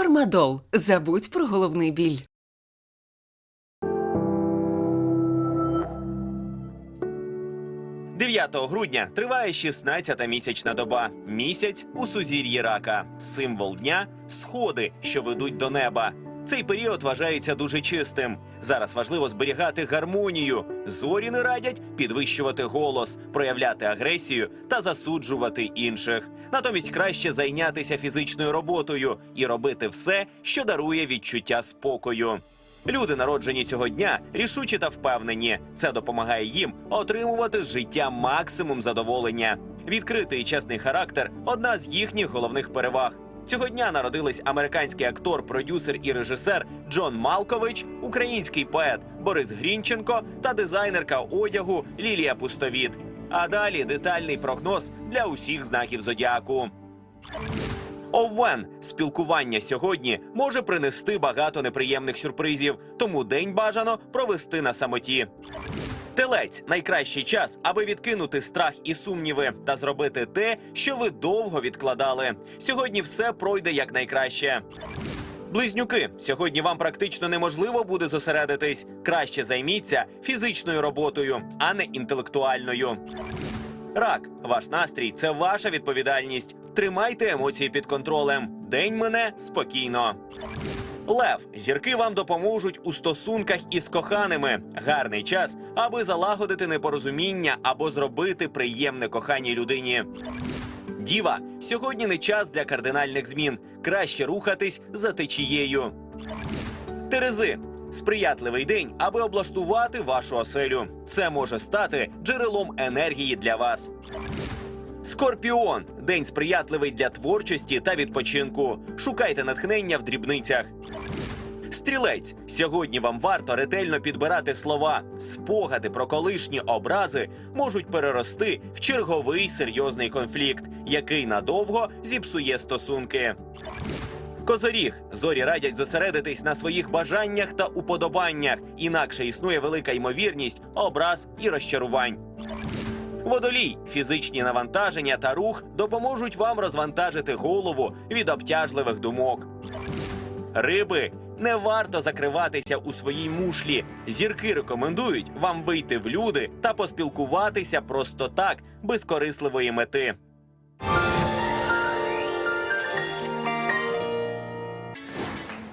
Фармадол. Забудь про головний біль. – Дев'ятого грудня триває 16-та місячна доба. Місяць у сузір'ї рака. Символ дня сходи, що ведуть до неба. Цей період вважається дуже чистим. Зараз важливо зберігати гармонію. Зорі не радять підвищувати голос, проявляти агресію та засуджувати інших. Натомість краще зайнятися фізичною роботою і робити все, що дарує відчуття спокою. Люди, народжені цього дня, рішучі та впевнені. Це допомагає їм отримувати з життя максимум задоволення. Відкритий і чесний характер одна з їхніх головних переваг. Цього дня народились американський актор, продюсер і режисер Джон Малкович, український поет Борис Грінченко та дизайнерка одягу Лілія Пустовіт. А далі детальний прогноз для усіх знаків зодіаку. Овен спілкування сьогодні може принести багато неприємних сюрпризів, тому день бажано провести на самоті. Телець найкращий час, аби відкинути страх і сумніви та зробити те, що ви довго відкладали. Сьогодні все пройде якнайкраще. Близнюки, сьогодні вам практично неможливо буде зосередитись. Краще займіться фізичною роботою, а не інтелектуальною. Рак, ваш настрій це ваша відповідальність. Тримайте емоції під контролем. День мине спокійно. Лев, зірки вам допоможуть у стосунках із коханими. Гарний час, аби залагодити непорозуміння або зробити приємне коханій людині. Діва, сьогодні не час для кардинальних змін. Краще рухатись за течією. Терези. Сприятливий день, аби облаштувати вашу оселю. Це може стати джерелом енергії для вас. Скорпіон день сприятливий для творчості та відпочинку. Шукайте натхнення в дрібницях. Стрілець сьогодні вам варто ретельно підбирати слова. Спогади про колишні образи можуть перерости в черговий серйозний конфлікт, який надовго зіпсує стосунки. Козоріг зорі радять зосередитись на своїх бажаннях та уподобаннях, інакше існує велика ймовірність образ і розчарувань. Водолій, фізичні навантаження та рух допоможуть вам розвантажити голову від обтяжливих думок. Риби не варто закриватися у своїй мушлі. Зірки рекомендують вам вийти в люди та поспілкуватися просто так, без корисливої мети.